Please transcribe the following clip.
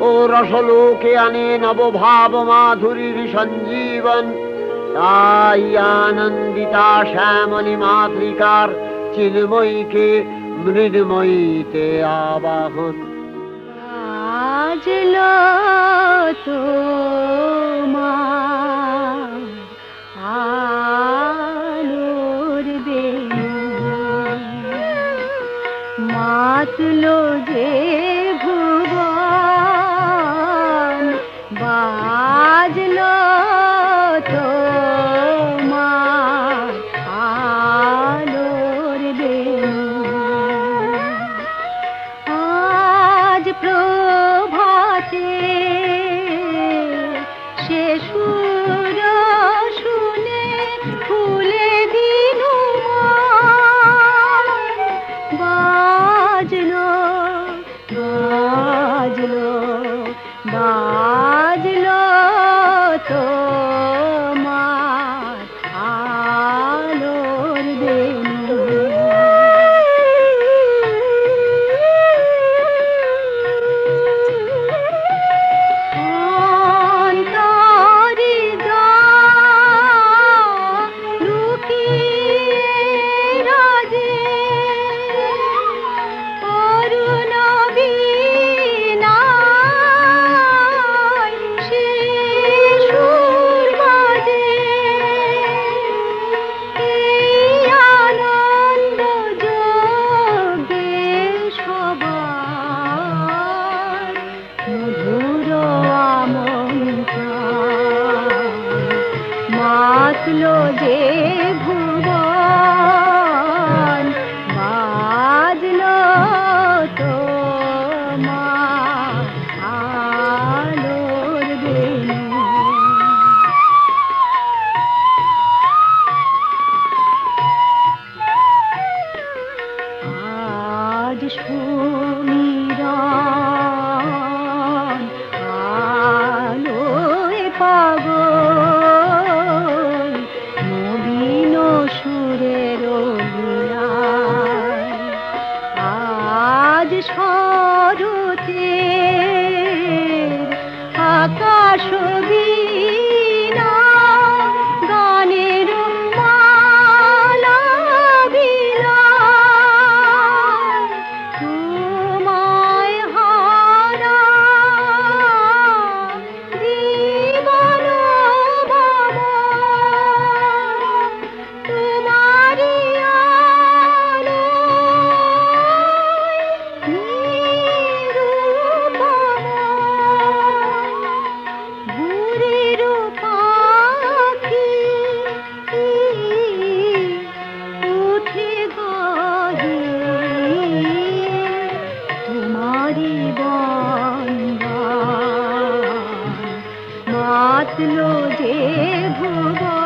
ও রসলোকে আনে নবভাব মাধুরীর সঞ্জীবন। তাই আনন্দিতা শ্যামলী মাতৃকার চিন্ময়ীকে মৃন্ময়ীতে আবাহন। আজলো তো বেনু মাতলো যে বাজলো মাতলো যে ভুবন বাজলো তো আলোর বেনু আজ সুমিরন আজ বন্দা মাতলো যে ভুবন